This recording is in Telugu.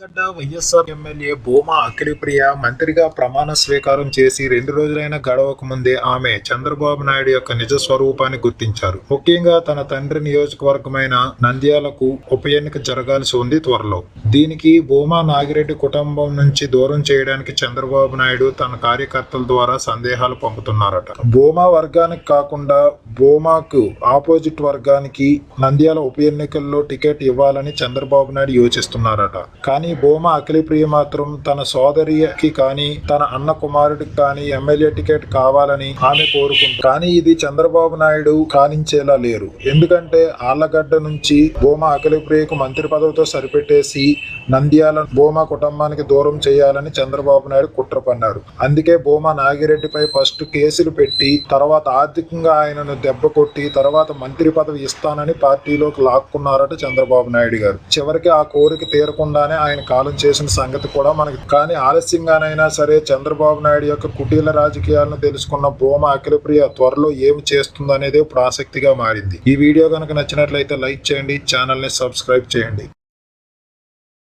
గడ్డ వైఎస్ఆర్ ఎమ్మెల్యే భూమా అఖిలప్రియ మంత్రిగా ప్రమాణ స్వీకారం చేసి రెండు రోజులైన గడవక ముందే ఆమె చంద్రబాబు నాయుడు యొక్క నిజ స్వరూపాన్ని గుర్తించారు. ముఖ్యంగా తన తండ్రి నియోజకవర్గమైన నంద్యాలకు ఉప ఎన్నిక జరగాల్సి ఉంది త్వరలో. దీనికి భూమా నాగిరెడ్డి కుటుంబం నుంచి దూరం చేయడానికి చంద్రబాబు నాయుడు తన కార్యకర్తల ద్వారా సందేహాలు పంపుతున్నారట. భూమా వర్గానికి కాకుండా భూమాకు ఆపోజిట్ వర్గానికి నంద్యాల ఉప ఎన్నికల్లో టికెట్ ఇవ్వాలని చంద్రబాబు నాయుడు యోచిస్తున్నారట. కానీ భూమా అఖిలప్రియ మాత్రం తన సోదరికి కానీ తన అన్న కుమారుడికి కానీ ఎమ్మెల్యే టికెట్ కావాలని ఆమె కోరుకుంది కానీ ఇది చంద్రబాబు నాయుడు కానించేలా లేరు. ఎందుకంటే ఆళ్ళగడ్డ నుంచి భూమా అఖిలప్రియకు మంత్రి పదవితో సరిపెట్టేసి నంద్యాల భూమా కుటుంబానికి దూరం చేయాలని చంద్రబాబు నాయుడు కుట్ర పన్నారు. అందుకే భూమా నాగిరెడ్డిపై ఫస్ట్ కేసులు పెట్టి తర్వాత ఆర్థికంగా ఆయనను దెబ్బ కొట్టి తర్వాత మంత్రి పదవి ఇస్తానని పార్టీలోకి లాక్కున్నారట చంద్రబాబు నాయుడు గారు. చివరికి ఆ కోరిక తీరకుండానే ఆయన కాలం చేసిన సంగతి కూడా మనకి కానీ ఆలస్యంగానైనా సరే చంద్రబాబు నాయుడు యొక్క కుటీల రాజకీయాలను తెలుసుకున్న భూమా అఖిలప్రియ త్వరలో ఏమి చేస్తుందనేది ఇప్పుడు ఆసక్తిగా మారింది. ఈ వీడియో కనుక నచ్చినట్లయితే లైక్ చేయండి ఛానల్ని సబ్స్క్రైబ్ చేయండి.